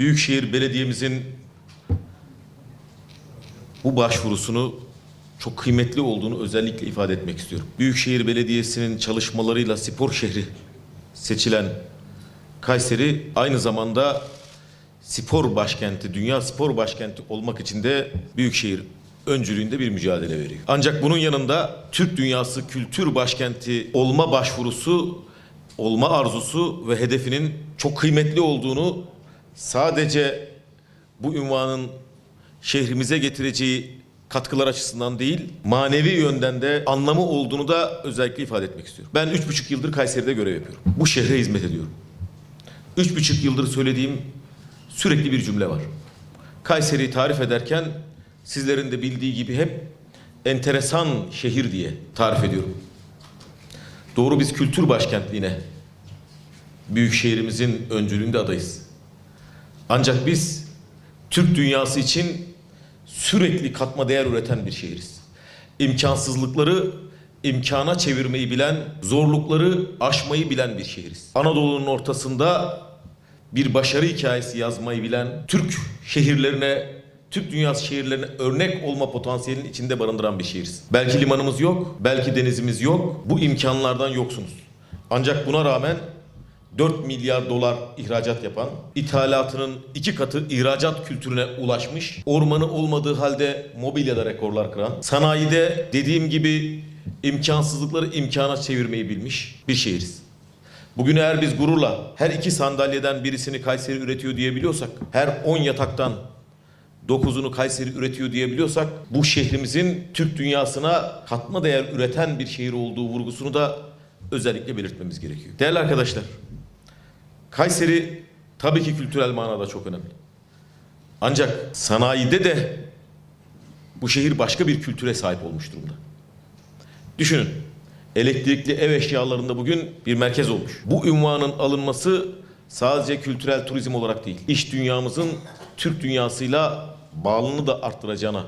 Büyükşehir Belediye'mizin bu başvurusunu çok kıymetli olduğunu özellikle ifade etmek istiyorum. Büyükşehir Belediyesi'nin çalışmalarıyla spor şehri seçilen Kayseri aynı zamanda spor başkenti, dünya spor başkenti olmak için de Büyükşehir öncülüğünde bir mücadele veriyor. Ancak bunun yanında Türk dünyası kültür başkenti olma başvurusu, olma arzusu ve hedefinin çok kıymetli olduğunu sadece bu ünvanın şehrimize getireceği katkılar açısından değil, manevi yönden de anlamı olduğunu da özellikle ifade etmek istiyorum. Ben üç buçuk yıldır Kayseri'de görev yapıyorum. Bu şehre hizmet ediyorum. Üç buçuk yıldır söylediğim sürekli bir cümle var. Kayseri'yi tarif ederken sizlerin de bildiği gibi hep enteresan şehir diye tarif ediyorum. Doğru biz kültür başkentliğine büyük şehrimizin öncülüğünde adayız. Ancak biz Türk dünyası için sürekli katma değer üreten bir şehiriz. İmkansızlıkları imkana çevirmeyi bilen, zorlukları aşmayı bilen bir şehiriz. Anadolu'nun ortasında bir başarı hikayesi yazmayı bilen, Türk şehirlerine, Türk dünyası şehirlerine örnek olma potansiyelinin içinde barındıran bir şehiriz. Belki limanımız yok, belki denizimiz yok. Bu imkanlardan yoksunuz. Ancak buna rağmen 4 milyar dolar ihracat yapan, ithalatının iki katı ihracat kültürüne ulaşmış, ormanı olmadığı halde mobilyada rekorlar kıran, sanayide dediğim gibi imkansızlıkları imkana çevirmeyi bilmiş bir şehiriz. Bugün eğer biz gururla her iki sandalyeden birisini Kayseri üretiyor diyebiliyorsak, her 10 yataktan 9'unu Kayseri üretiyor diyebiliyorsak bu şehrimizin Türk dünyasına katma değer üreten bir şehir olduğu vurgusunu da özellikle belirtmemiz gerekiyor. Değerli arkadaşlar, Kayseri tabii ki kültürel manada çok önemli. Ancak sanayide de bu şehir başka bir kültüre sahip olmuş durumda. Düşünün, elektrikli ev eşyalarında bugün bir merkez olmuş. Bu ünvanın alınması sadece kültürel turizm olarak değil, iş dünyamızın Türk dünyasıyla bağlılığını da arttıracağına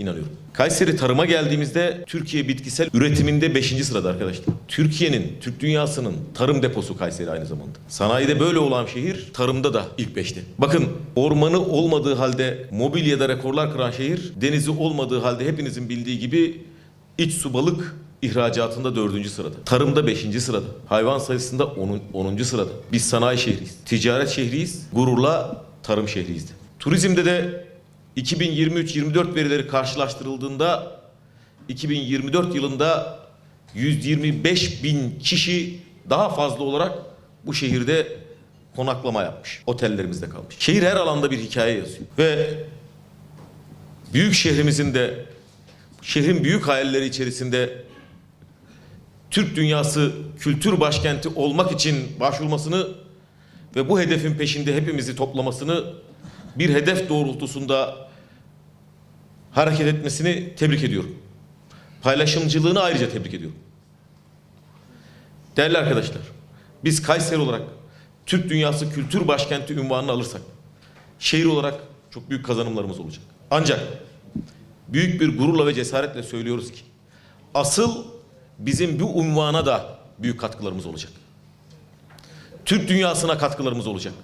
inanıyorum. Kayseri tarıma geldiğimizde Türkiye bitkisel üretiminde 5. sırada arkadaşlar. Türkiye'nin, Türk dünyasının tarım deposu Kayseri aynı zamanda. Sanayide böyle olan şehir tarımda da ilk 5'te. Bakın ormanı olmadığı halde mobilyada rekorlar kıran şehir, denizi olmadığı halde hepinizin bildiği gibi iç su balık ihracatında dördüncü sırada. Tarımda beşinci sırada. Hayvan sayısında onun, onuncu sırada. Biz sanayi şehriyiz. Ticaret şehriyiz. Gururla tarım şehriyiz de. Turizmde de 2023-24 verileri karşılaştırıldığında 2024 yılında 125 bin kişi daha fazla olarak bu şehirde konaklama yapmış. Otellerimizde kalmış. Şehir her alanda bir hikaye yazıyor. Ve büyük şehrimizin de şehrin büyük hayalleri içerisinde Türk dünyası kültür başkenti olmak için başvurmasını ve bu hedefin peşinde hepimizi toplamasını bir hedef doğrultusunda hareket etmesini tebrik ediyorum. Paylaşımcılığını ayrıca tebrik ediyorum. Değerli arkadaşlar, biz Kayseri olarak Türk dünyası kültür başkenti unvanını alırsak şehir olarak çok büyük kazanımlarımız olacak. Ancak büyük bir gururla ve cesaretle söylüyoruz ki asıl bizim bu unvana da büyük katkılarımız olacak. Türk dünyasına katkılarımız olacak.